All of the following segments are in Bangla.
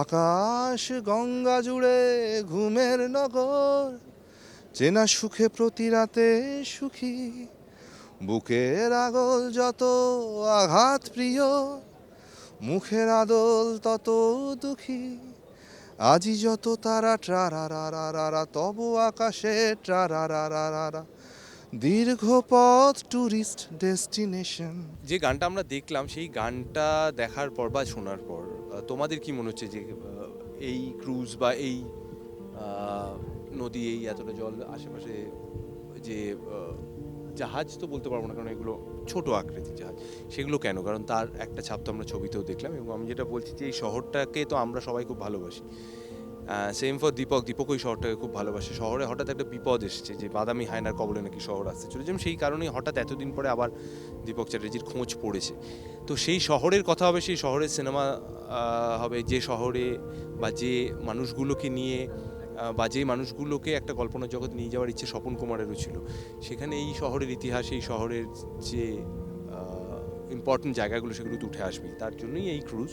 আকাশ গঙ্গা জুড়ে ঘুমের নগর, চেনা সুখে প্রতি রাতে সুখী। বুকের আগল যত আঘাত প্রিয়, মুখের আদল তত দুঃখী। আজি যত তারা ট্রারারারারা তব আকাশে ট্রারারারারা দীর্ঘ পথ ট্যুরিস্ট ডেস্টিনেশন। যে গানটা আমরা দেখলাম, সেই গানটা দেখার পর বা শোনার পর তোমাদের কি মনে হচ্ছে যে এই ক্রুজ বা এই নদী, এই এতটা জল আশেপাশে যে জাহাজ তো বলতে পারব না, কারণ এগুলো ছোট আকৃতির জাহাজ, সেগুলো কেন? কারণ তার একটা ছাপ তো আমরা ছবিতেও দেখলাম এবং আমি যেটা বলছি যে, এই শহরটাকে তো আমরা সবাই খুব ভালোবাসি। সেম ফর দীপক দীপক ওই শহরটাকে খুব ভালোবাসে। শহরে হঠাৎ একটা বিপদ এসেছে যে, বাদামি হায়নার কবলে নাকি শহর আসতে চলেছে সেই কারণেই হঠাৎ এতদিন পরে আবার দীপক চ্যাটার্জির খোঁজ পড়েছে। তো সেই শহরের কথা হবে, সেই শহরের সিনেমা হবে যে শহরে বা যে মানুষগুলোকে নিয়ে বা যে মানুষগুলোকে একটা কল্পনা জগৎ নিয়ে যাওয়ার ইচ্ছে স্বপন কুমারেরও ছিল। সেখানে এই শহরের ইতিহাস, এই শহরের যে ইম্পর্টেন্ট জায়গাগুলো সেগুলো তো উঠে আসবে তার জন্যই এই ক্রুজ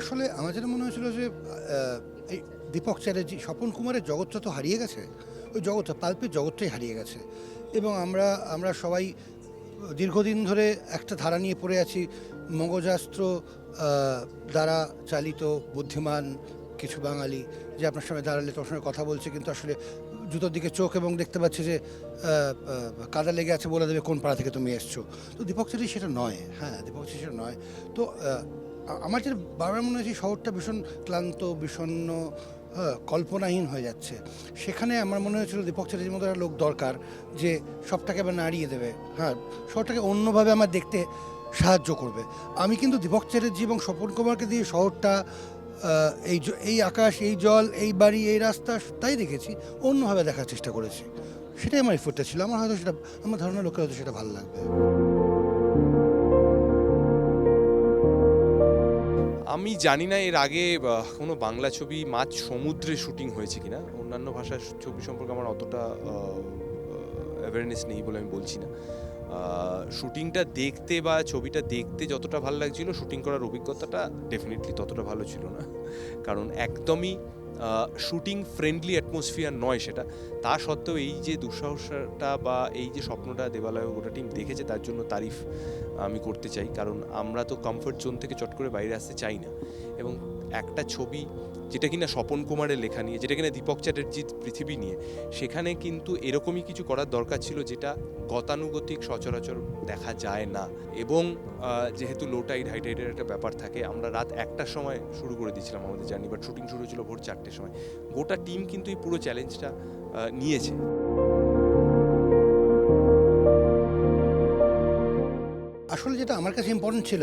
আসলে আমার যেটা মনে হয়েছিল যে এই দীপক চ্যাটার্জি, স্বপন কুমারের জগৎটা তো হারিয়ে গেছে ওই জগৎটা পাল্পের জগৎটাই হারিয়ে গেছে। এবং আমরা আমরা সবাই দীর্ঘদিন ধরে একটা ধারা নিয়ে পড়ে আছি মগজাস্ত্র দ্বারা চালিত বুদ্ধিমান কিছু বাঙালি যে আপনার সঙ্গে দাঁড়ালে তোমার সঙ্গে কথা বলছে কিন্তু আসলে জুতোর দিকে চোখ এবং দেখতে পাচ্ছে যে কাদা লেগে আছে বলে দেবে কোন পাড়া থেকে তুমি এসছো। তো দীপক চ্যাটার্জি সেটা নয় হ্যাঁ দীপক চ্যাটার্জি সেটা নয়। তো আমার যেটা বারবার মনে হচ্ছে শহরটা ভীষণ ক্লান্ত বিষণ্ণ হ্যাঁ, কল্পনাহীন হয়ে যাচ্ছে। সেখানে আমার মনে হয়েছিল দীপক চ্যাটার্জির মতো একটা লোক দরকার যে সবটাকে আবার নাড়িয়ে দেবে। হ্যাঁ শহরটাকে অন্যভাবে আমার দেখতে সাহায্য করবে। আমি কিন্তু দীপক চ্যাটার্জি এবং স্বপন কুমারকে দিয়ে শহরটা এই এই আকাশ, এই জল, এই বাড়ি, এই রাস্তা তাই দেখেছি, অন্যভাবে দেখার চেষ্টা করেছি। সেটাই আমার এফোর্টটা ছিল। আমার হয়তো সেটা, আমার ধারণা লোকের হয়তো সেটা ভালো লাগবে। আমি জানি না এর আগে কোনো বাংলা ছবি মাছ সমুদ্রে শুটিং হয়েছে কিনা। অন্যান্য ভাষার ছবি সম্পর্কে আমার অতটা অ্যাওয়ারনেস নেই বলে আমি বলছি না। শুটিংটা দেখতে বা ছবিটা দেখতে যতটা ভালো লাগছিল, শুটিং করার অভিজ্ঞতাটা ডেফিনেটলি ততটা ভালো ছিল না। কারণ একদমই শুটিং ফ্রেন্ডলি অ্যাটমসফিয়ার নয় সেটা। তা সত্ত্বেও এই যে দুঃসাহসটা বা এই যে স্বপ্নটা দেবালয় গোটা টিম দেখেছে, তার জন্য তারিফ আমি করতে চাই। কারণ আমরা তো কমফর্ট জোন থেকে চট করে বাইরে আসতে চাই না। এবং একটা ছবি যেটা কিনা স্বপন কুমারের লেখা নিয়ে, যেটা কিনা দীপক চ্যাটার্জির পৃথিবী নিয়ে, সেখানে কিন্তু এরকমই কিছু করার দরকার ছিল যেটা গতানুগতিক সচরাচর দেখা যায় না। এবং যেহেতু লো টাইড হাই টাইডের একটা ব্যাপার থাকে, আমরা রাত একটার সময় শুরু করে দিয়েছিলাম আমাদের জার্নি বা শুটিং শুরু হয়েছিল ভোর চারটের সময়। গোটা টিম কিন্তু এই পুরো চ্যালেঞ্জটা নিয়েছে। আসলে যেটা আমার কাছে ইম্পর্টেন্ট ছিল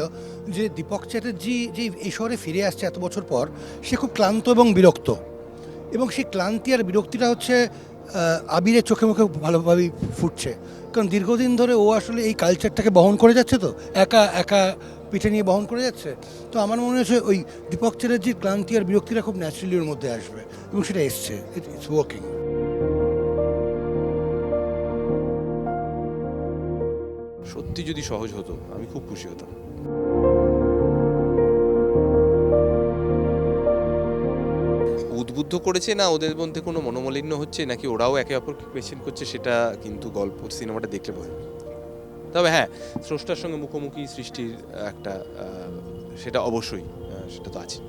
যে দীপক চ্যাটার্জি যে এই শহরে ফিরে আসছে এত বছর পর, সে খুব ক্লান্ত এবং বিরক্ত। এবং সেই ক্লান্তি আর বিরক্তিটা হচ্ছে আবিরের চোখে মুখে ভালোভাবেই ফুটছে। কারণ দীর্ঘদিন ধরে ও আসলে এই কালচারটাকে বহন করে যাচ্ছে তো, একা একা পিঠে নিয়ে বহন করে যাচ্ছে। তো আমার মনে হচ্ছে ওই দীপক চ্যাটার্জির ক্লান্তি আর বিরক্তিটা খুব ন্যাচারালি ওর মধ্যে আসবে এবং সেটা এসছে ইটস ওয়ার্কিং সত্যি যদি সহজ হতো, আমি খুব খুশি হতাম। উদ্বুদ্ধ করেছে না ওদের মধ্যে কোনো মনোমালিন্য হচ্ছে, নাকি ওরাও একে অপরকে কোয়েশ্চেন করছে, সেটা কিন্তু গল্প সিনেমাটা দেখলে বোঝা তবে হ্যাঁ স্রষ্টার সঙ্গে মুখোমুখি সৃষ্টির একটা সেটা অবশ্যই সেটা তো আছে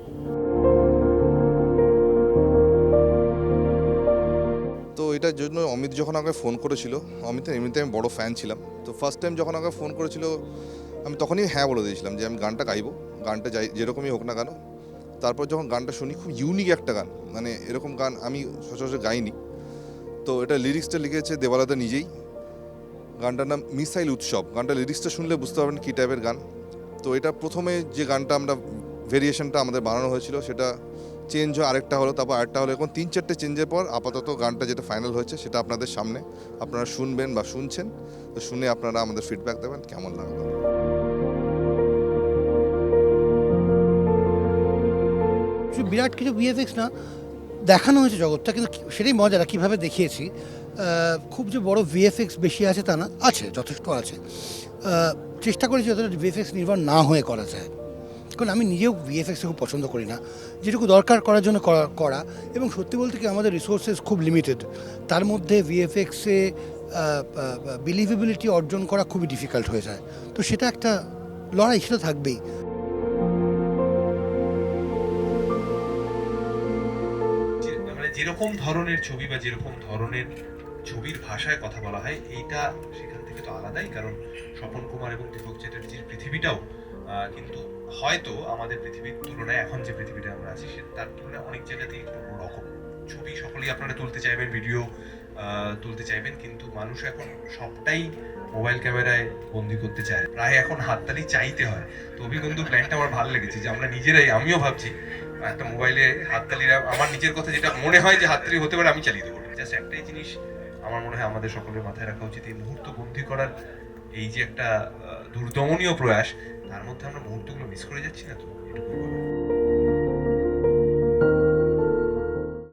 এটার জন্য অমিত যখন আমাকে ফোন করেছিল অমিতের এমনিতে আমি বড় ফ্যান ছিলাম। তো ফার্স্ট টাইম যখন আমাকে ফোন করেছিল, আমি তখনই হ্যাঁ বলে দিয়েছিলাম যে আমি গানটা গাইবো, গানটা যাই, যেরকমই হোক না কেন। তারপর যখন গানটা শুনি, খুব ইউনিক একটা গান মানে এরকম গান আমি সচরাচর গাইনি। তো এটা লিরিক্সটা লিখেছে দেবালাদা নিজেই। গানটার নাম মিসাইল উৎসব। গানটা লিরিক্সটা শুনলে বুঝতে পারবেন কী টাইপের গান। তো এটা প্রথমে যে গানটা আমরা ভেরিয়েশনটা আমাদের বানানো হয়েছিল, সেটা চেঞ্জ হয় আরেকটা হলো, তারপর আরেকটা হলো, এখন তিন চারটে চেঞ্জের পর আপাতত গানটা যেটা ফাইনাল হয়েছে সেটা আপনাদের সামনে। আপনারা শুনবেন বা শুনছেন, তো শুনে আপনারা আমাদের ফিডব্যাক দেবেন, কেমন লাগল? বিরাট কিছু ভিএফএক্স না, দেখানো হয়েছে জগৎটা, কিন্তু সেটাই মজাটা কীভাবে দেখিয়েছি। খুব যে বড় ভিএফএক্স বেশি আছে তা না, আছে, যথেষ্ট আছে। চেষ্টা করেছি যতটা ভিএফএক্স নির্ভর না হয়ে করা যায়। কারণ আমি নিজেও ভিএফএক্স খুব পছন্দ করি না। যেটুকু দরকার করার জন্য করা- এবং সত্যি বলতে কি আমাদের রিসোর্সেস খুব লিমিটেড তার মধ্যে ভিএফএক্সে বিলিভেবিলিটি অর্জন করা খুবই ডিফিকাল্ট হয়ে যায়। তো সেটা একটা লড়াই, সেটা থাকবেই। যেরকম ধরনের ছবি বা যেরকম ধরনের ছবির ভাষায় কথা বলা হয়, এইটা সেখান থেকে তো আলাদাই। কারণ স্বপন কুমার এবং দীপক চ্যাটার্জির পৃথিবীটাও কিন্তু হয়তো আমাদের পৃথিবীর তুলনায় এখন যে পৃথিবীটা আমরা আছি, সে তার তুলনায় অনেক জায়গাতেই অন্যরকম। ছবি সকলেই আপনারা তুলতে চাইবেন, ভিডিও তুলতে চাইবেন, কিন্তু মানুষ এখন সবটাই মোবাইল ক্যামেরায় বন্দি করতে চায়। প্রায় এখন হাততালি চাইতে হয়। তো অভিগন্ধু প্ল্যানটা আমার ভালো লেগেছে যে আমরা নিজেরাই, আমিও ভাবছি, একটা মোবাইলে হাততালিরা, আমার নিজের কথা যেটা মনে হয় যে হাততালি হতে পারে, আমি চালিয়ে দেবো। জাস্ট একটাই জিনিস, আমার মনে হয় আমাদের সকলের মাথায় রাখা উচিত, এই মুহূর্ত বন্দি করার এই যে একটা দুর্দমনীয় প্রয়াস তার মধ্যে আমরা মুহূর্তগুলো মিস করে যাচ্ছি না তো এটুকুই বলা।